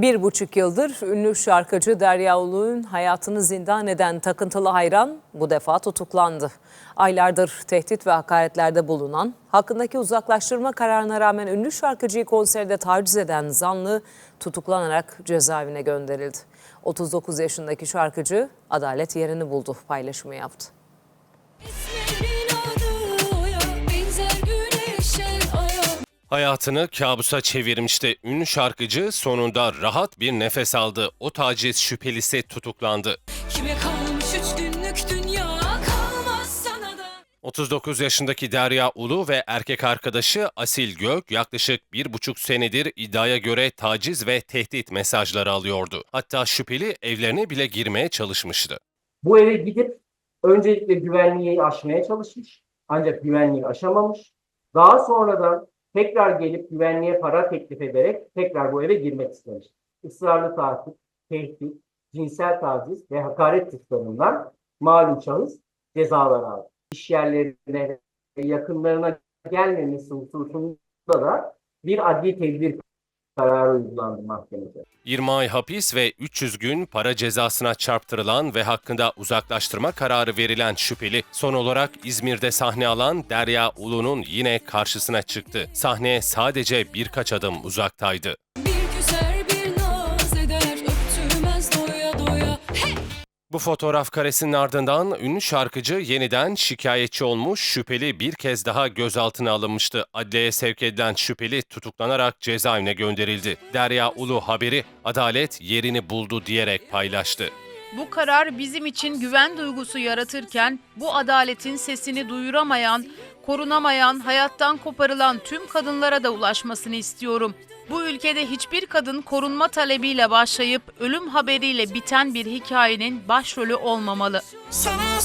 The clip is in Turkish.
Bir buçuk yıldır ünlü şarkıcı Derya Uluğ'un hayatını zindan eden takıntılı hayran bu defa tutuklandı. Aylardır tehdit ve hakaretlerde bulunan, hakkındaki uzaklaştırma kararına rağmen ünlü şarkıcıyı konserde taciz eden zanlı tutuklanarak cezaevine gönderildi. 39 yaşındaki şarkıcı adalet yerini buldu paylaşımı yaptı. Hayatını kabusa çevirmişti. Ünlü şarkıcı sonunda rahat bir nefes aldı. O taciz şüphelisi tutuklandı. Kime kalmış üç günlük dünya kalmaz sana da. 39 yaşındaki Derya Ulu ve erkek arkadaşı Asil Gök yaklaşık bir buçuk senedir iddiaya göre taciz ve tehdit mesajları alıyordu. Hatta şüpheli evlerine bile girmeye çalışmıştı. Bu eve gidip öncelikle güvenliği aşmaya çalışmış. Ancak güvenliği aşamamış. Daha sonradan tekrar gelip güvenliğe para teklif ederek tekrar bu eve girmek istemiş. Israrlı takip, tehdit, cinsel taciz ve hakaret suçlarından malum şahıs cezalar aldı. İş yerlerine yakınlarına gelmemesi hususunda da bir adli tedbir kararı uygulandı mahkemede. 20 ay hapis ve 300 gün para cezasına çarptırılan ve hakkında uzaklaştırma kararı verilen şüpheli son olarak İzmir'de sahne alan Derya Ulu'nun yine karşısına çıktı. Sahneye sadece birkaç adım uzaktaydı. Bu fotoğraf karesinin ardından ünlü şarkıcı yeniden şikayetçi olmuş, şüpheli bir kez daha gözaltına alınmıştı. Adliyeye sevk edilen şüpheli tutuklanarak cezaevine gönderildi. Derya Ulu haberi adalet yerini buldu diyerek paylaştı. Bu karar bizim için güven duygusu yaratırken bu adaletin sesini duyuramayan, korunamayan, hayattan koparılan tüm kadınlara da ulaşmasını istiyorum. Bu ülkede hiçbir kadın korunma talebiyle başlayıp ölüm haberiyle biten bir hikayenin başrolü olmamalı. Sana